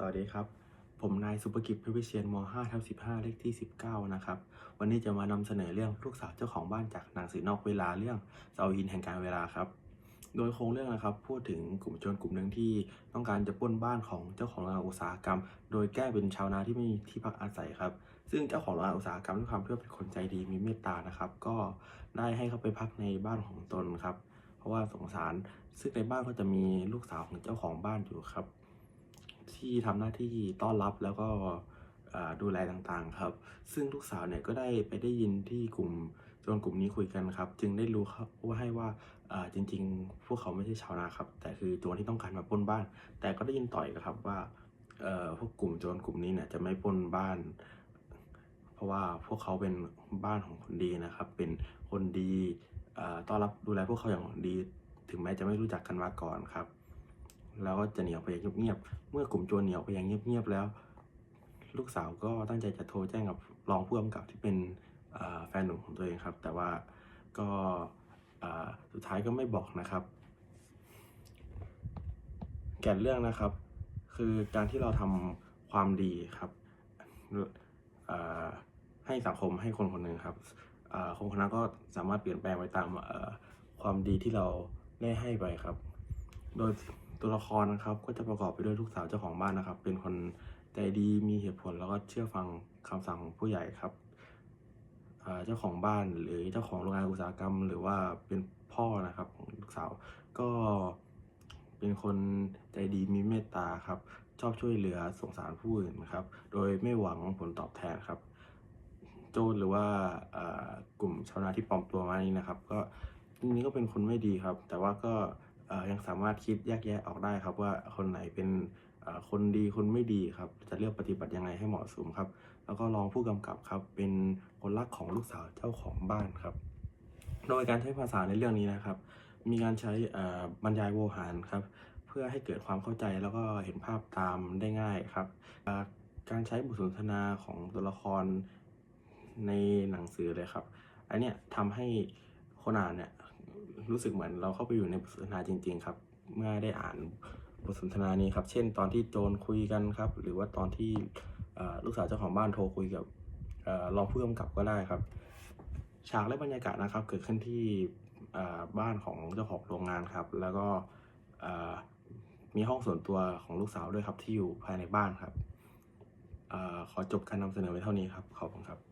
สวัสดีครับ ผมนายสุภกิจพชรวิเชียนม5ทับ15 เลขที่ 19 นะครับ วันนี้จะมานำเสนอเรื่องลูกสาวเจ้าของบ้านจากหนังสือนอกเวลาเรื่องเสาหินแห่งการเวลาครับ โดยโครงเรื่องนะครับ พูดถึงกลุ่มชนกลุ่มหนึ่งที่ต้องการจะปล้นบ้านของเจ้าของโรงงานอุตสาหกรรม โดยแก้เป็นชาวนาที่ไม่มีที่พักอาศัยครับ ซึ่งเจ้าของโรงงานอุตสาหกรรมด้วยความที่ว่าเป็นคนใจดีมีเมตตานะครับ ก็ได้ให้เขาไปพักในบ้านของตนครับ เพราะว่าสงสาร ซึ่งในบ้านก็จะมีลูกสาวของเจ้าของบ้านอยู่ครับ ที่ทำหน้าที่ต้อนรับแล้วก็ดูแลต่างๆครับ ซึ่งลูกสาวเนี่ยก็ได้ไปได้ยินที่กลุ่มจนกลุ่มนี้คุยกันครับ จึงได้รู้ครับว่าให้ว่าจริง ๆ พวกเขาไม่ใช่ชาวนาครับ แต่คือโจรที่ต้องการมาปล้นบ้าน แต่ก็ได้ยินต่อยครับว่าพวกกลุ่มโจรกลุ่มนี้เนี่ยจะไม่ปล้นบ้าน เพราะว่าพวกเขาเป็นบ้านของคนดีนะครับ เป็นคนดีต้อนรับดูแลพวกเขาอย่างดี ถึงแม้จะไม่รู้จักกันมาก่อนครับ แล้วก็จะเหนีออกไปอย่างเงียบๆเมื่อกลุ่มโจรเหนีออกไปอย่างเงียบๆแล้ว ลูกสาวก็ตั้งใจจะโทรแจ้งกับรองผู้กำกับที่เป็นแฟนหนุ่มของตัวเองครับ แต่ว่าก็สุดท้ายก็ไม่บอกนะครับ แก่นเรื่องนะครับ คือการที่เราทำความดีครับให้สังคมให้คนคนหนึ่งครับอ่อคนคนนั้นก็สามารถเปลี่ยนแปลงไปตามความดีที่เราได้ให้ไปครับ โดย ตัวละครนะครับ ก็จะประกอบไปด้วยลูกสาวเจ้าของบ้านนะครับ เป็นคนใจดีมีเหตุผลแล้วก็เชื่อฟังคำสั่งของผู้ใหญ่ครับเจ้าของบ้านหรือเจ้าของโรงงานอุตสาหกรรม หรือว่าเป็นพ่อนะครับของลูกสาว ก็เป็นคนใจดีมีเมตตาครับ ชอบช่วยเหลือสงสารผู้อื่นครับ โดยไม่หวังผลตอบแทนครับ โจรหรือว่ากลุ่มชาวนาที่ปลอมตัวมานี้นะครับ ก็จริงๆก็เป็นคนไม่ดีครับ แต่ว่าก็ ยังสามารถคิดแยกแยะออกได้ครับว่าคนไหนเป็นคนดีคนไม่ดีครับ จะเลือกปฏิบัติยังไงให้เหมาะสมครับ แล้วก็รองผู้กำกับครับ เป็นคนรักของลูกสาวเจ้าของบ้านครับ โดยการใช้ภาษาในเรื่องนี้นะครับ มีการใช้บรรยายโวหารครับ เพื่อให้เกิดความเข้าใจแล้วก็เห็นภาพตามได้ง่ายครับ การใช้บทสนทนาของตัวละครในหนังสือเลยครับ อันเนี้ยทำให้คนอ่านเนี่ย รู้สึกเหมือนเราเข้าไปอยู่ในบทสนทนาจริง ๆ ครับ เมื่อได้อ่านบทสนทนานี้ครับ เช่น ตอนที่โจรคุยกันครับ หรือว่าตอนที่ลูกสาวเจ้าของบ้านโทรคุยกับเอ่อรองผู้กำกับก็ได้ครับ ฉากและบรรยากาศนะครับ เกิดขึ้นที่บ้านของเจ้าของโรงงานครับ แล้วก็มีห้องส่วนตัวของลูกสาวด้วยครับที่อยู่ภายในบ้านครับอขอจบการนำเสนอไว้เท่านี้ครับ ขอบคุณครับ